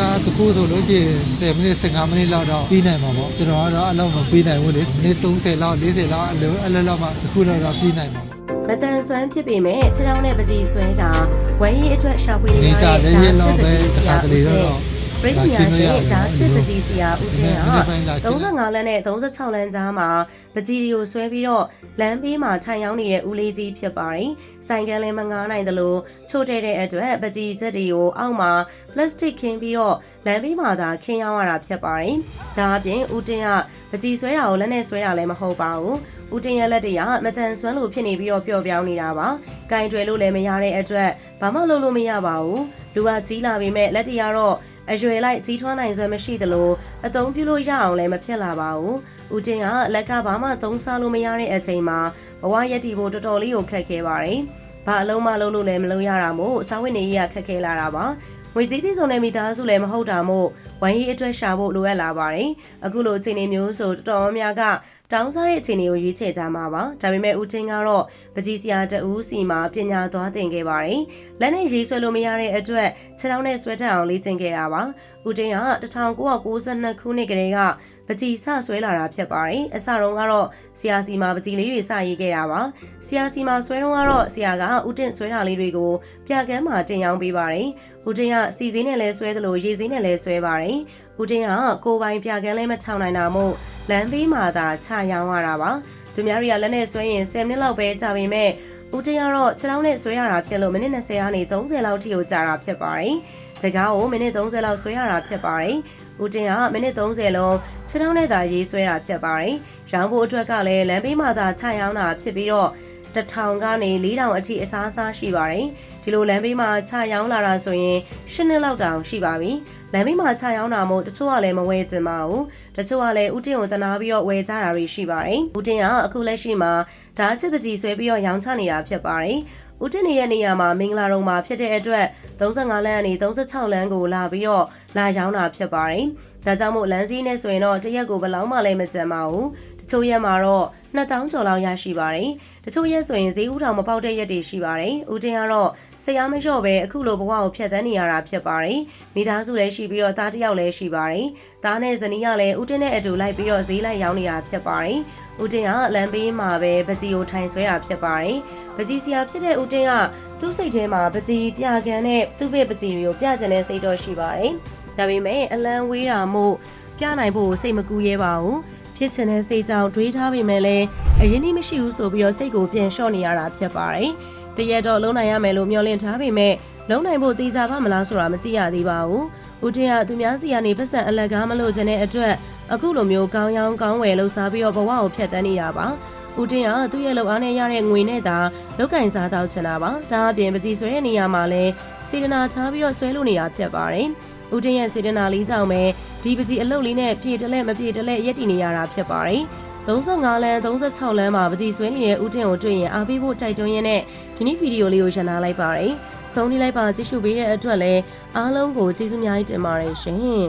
ကားတစ်ခုဆိုလို့ရှိရင်10မိနစ်15မိနစ်လောက်တော့ပြီးနိုင်မှာပေါ့ကျွန်တော်ကတော့အဲ့လောက်မပြီးနိုင်ဘူးလေမိနစ်30လောက်40လောက်အဲ့လိုအဲ့လိုလောက်မှတစ်ခုလောက်တော့ပြီးနိုင်မှာပေါ့မတန်ဆွမ်းဖြစ်ပေမဲ့ခြေထောက်နဲ့ပကြီးဆွဲကဝမ်းရည်အတွက်ရှာဖွေနေနေရကြတဲ့လည်းရင်လောက်ပဲတစ်ခါတလေတော့ ပရိသတ်ရဲ့ဓာတ်စစ်ပကြီးစီယာဦးတင်ဟာ35လမ်းနဲ့36လမ်းကြားမှာပကြီးတွေကိုဆွဲပြီးတော့လမ်းဘေးမှာခြံရောင်းနေတဲ့ဦးလေးကြီးဖြစ်ပါတယ်။ဆိုင်ကလည်းမငားနိုင်သလိုချို့တဲ့တဲ့အတွက်ပကြီးချက်တွေကိုအောက်မှာပလတ်စတစ်ခင်းပြီးတော့လမ်းဘေးမှာသာခင်းရောင်းရတာဖြစ်ပါတယ်။ဒါအပြင်ဦးတင်ကပကြီးဆွဲတာကိုလက်နဲ့ဆွဲတာလည်းမဟုတ်ပါဘူး။ဦးတင်ရဲ့လက်တွေကမတန်ဆွမ်းလို့ဖြစ်နေပြီးတော့ပျော့ပြောင်းနေတာပါ။ကင်တွယ်လို့လည်းမရတဲ့အတွက်ဘာမှလုပ်လို့မရပါဘူး။လူကကြီးလာပေမဲ့လက်တွေကတော့ အရွယ်လိုက်ကြီးထွားနိုင်စွမ်းမရှိသလိုအသုံးပြုလို့ရအောင်လည်းမဖြစ်လာပါဘူး။ဦးချင်းကလက်ကဘာမှသုံးစားလို့မရတဲ့အချိန်မှာဘဝရက်တီဖို့တော်တော်လေးကိုခက်ခဲပါတယ်။ဘာအလုံးမလုံးလို့လည်းမလုံးရတာမို့စာဝတ်နေရေးကခက်ခဲလာတာပါ။ ငွေကြီးပြည်စုံတဲ့မိသားစုလည်းမဟုတ်တာမို့ဝိုင်းရေးအတွက်ရှာဖို့လိုအပ်လာပါတယ်။အခုလိုအခြေအနေမျိုးဆိုတော်တော်များများကတောင်းစားတဲ့အခြေအနေကိုရွေးချယ်ကြမှာပါဒါပေမဲ့ဦးချင်းကတော့ပကြီးစရာတဦးစီမှာပညာသွားသင်ခဲ့ပါတယ်လက်နဲ့ရေးဆွဲလို့မရတဲ့အတွက်ခြေထောက်နဲ့ဆွဲတက်အောင်လေ့ကျင့်ခဲ့တာပါဦးချင်းက1992ခုနှစ်ကလေးက ပကြီးစဆွဲလာတာဖြစ်ပါတယ်အစတုန်းကတော့ဆရာစီမှာပကြီးလေးတွေစရေးခဲ့တာပါဆရာစီမှာဆွဲတော့ကတော့ဆရာကဦးတင့်ဆွဲတာလေးတွေကိုပြကန်းမှာတင်ရောင်းပေးပါတယ်ဦးတင်ကစီစည်းနဲ့လဲဆွဲသလိုရေစည်းနဲ့လဲဆွဲပါတယ်ဦးတင်ကကိုယ်ပိုင်ပြကန်းလဲမထောင်နိုင်တာမို့လမ်းဘေးမှာသာချရောင်းရတာပါသူများတွေကလက်နဲ့ဆွဲရင်10မိနစ်လောက်ပဲကြာပေမဲ့ဦးတင်ကတော့ခြေထောက်နဲ့ဆွဲရတာဖြစ်လို့မိနစ်20ကနေ30လောက်ထိကိုကြာတာဖြစ်ပါတယ်တကားကိုမိနစ်30လောက်ဆွဲရတာဖြစ်ပါတယ် ဦးတင်ကမိနစ်30လုံးခြေထောက်နဲ့သာရေးဆွဲတာဖြစ်ပါတယ်ရောင်းဖို့အတွက်ကလည်းလမ်းဘေးမှာသာချရောင်းတာဖြစ်ပြီးတော့တထောင်ကနေ4000အထိအစားအစားရှိပါတယ်ဒီလိုလမ်းဘေးမှာချရောင်းလာတာဆိုရင်၈နှစ်လောက်တောင်ရှိပါပြီလမ်းဘေးမှာချရောင်းတာမို့တချို့ကလည်းမဝယ်ကျင်ပါဘူးတချို့ကလည်းဦးတင်ကိုတနာပြီးတော့ဝယ်ကြတာတွေရှိပါတယ်ဦးတင်ကအခုလက်ရှိမှာဓာတ်ချစ်ပကြီးဆွဲပြီးတော့ရောင်းချနေတာဖြစ်ပါတယ် ဦးတင်နေတဲ့နေရာမှာမင်္ဂလာတုံမှာဖြစ်တဲ့အတွက်35လမ်းကနေ36လမ်းကိုလာပြီးတော့လာရောင်းတာဖြစ်ပါတယ်ဒါကြောင့်မို့လမ်းစည်းနဲ့ဆိုရင်တော့တရက်ကိုဘယ်လောက်မှလည်းမကျန်ပါဘူးတ ချို့ရက်မှာတော့2000ကျော်လောက်ရရှိပါတယ်တချို့ရက်ဆိုရင်ဈေးဥထောင်မပေါက်တဲ့ရက်တွေရှိပါတယ်ဦးတင်ကတော့ဆရာမလျှော့ပဲအခုလိုဘဝကိုဖျက်ဆီးနေရတာဖြစ်ပါတယ်မိသားစုလည်းရှိပြီးတော့သားတစ်ယောက်လည်းရှိပါတယ်သားနဲ့ဇနီးကလည်းဦးတင်နဲ့အတူလိုက်ပြီးတော့ဈေးလိုက်ရောင်းနေတာဖြစ်ပါတယ်ဦးတင်ကလမ်းဘေးမှာပဲပကြီးကိုထိုင်ဆွဲတာဖြစ်ပါတယ်ပကြီးဆရာဖြစ်တဲ့ဦးတင်ကသူ့စိတ်ထဲမှာပကြီးပြကန်နဲ့သူ့ဘက်ပကြီးတွေကိုပြကျင်တဲ့စိတ်တော့ရှိပါတယ်ဒါပေမဲ့အလံဝေးတာမို့ပြနိုင်ဖို့စိတ်မကူရဲပါဘူး ဖြစ်ချင်တဲ့စိတ်ကြောင့်တွေးထားပေမဲ့လည်းအရင်ကြီးမရှိဘူးဆိုပြီးတော့စိတ်ကိုပြန်လျှော့နေရတာဖြစ်ပါတယ်။တရက်တော့လုံးနိုင်ရမယ်လို့မျှော်လင့်ထားပေမဲ့လုံးနိုင်ဖို့တေးကြပါမလားဆိုတာမသိရသေးပါဘူး။ဦးတင်ကသူများစီကနေပတ်စံအလက်ကားမလို့ခြင်းတဲ့အတွက်အခုလိုမျိုးကောင်းရောင်းကောင်းဝယ်လှူစားပြီးတော့ဘဝကိုဖျက်ဆီးနေတာပါ။ဦးတင်ကသူ့ရဲ့လုံအားနဲ့ရတဲ့ငွေနဲ့သာလောက်ကင်စားတော့ချင်တာပါ။ဒါအပြင်ပစီဆွဲတဲ့နေရာမှာလည်းစေတနာထားပြီးတော့ဆွဲလို့နေတာဖြစ်ပါတယ်။ ဦးတင်ရဲ့စေတနာလေးကြောင့်ပဲဒီပစီအလုတ်လေးနဲ့ပြေတလဲမပြေတလဲရက်တည်နေရတာဖြစ်ပါတယ်။35လမ်း36လမ်းမှာပကြီးဆွဲနေတဲ့ဦးတင်ကိုတွေ့ရင်အားပေးဖို့တိုက်တွန်းရင်းနဲ့ဒီနေ့ဗီဒီယိုလေးကိုရန်နာလိုက်ပါတယ်။ဆုံးနေလိုက်ပါကြည့်ရှုပေးတဲ့အတွက်လည်းအားလုံးကိုကျေးဇူးအများကြီးတင်ပါတယ်ရှင်။